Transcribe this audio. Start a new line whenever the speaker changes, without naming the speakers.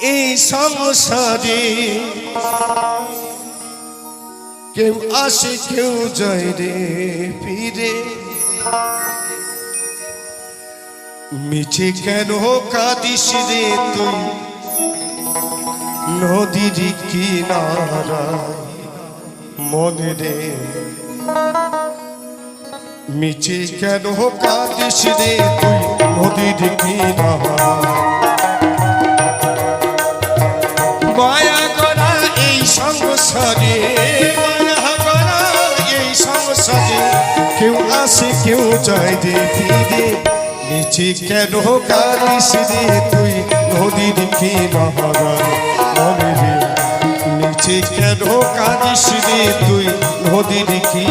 এই সংসারে কেউ আসে, কেউ যায় রে ফিরে। মিছে কেন কাঁদিস রে তুই? নদীর কিনারা মনে রে। মিছে কেন কাঁদিস রে তুই? নদীর কিনারা সংসারে এই সংসারে। কেউ আসে, কেউ যায় রে ফিরে। নিচে কেন কালিস রে তুই? নদীর কি মহারা মনে রে, নিচে কেন কালিস রে তুই? নদীর কি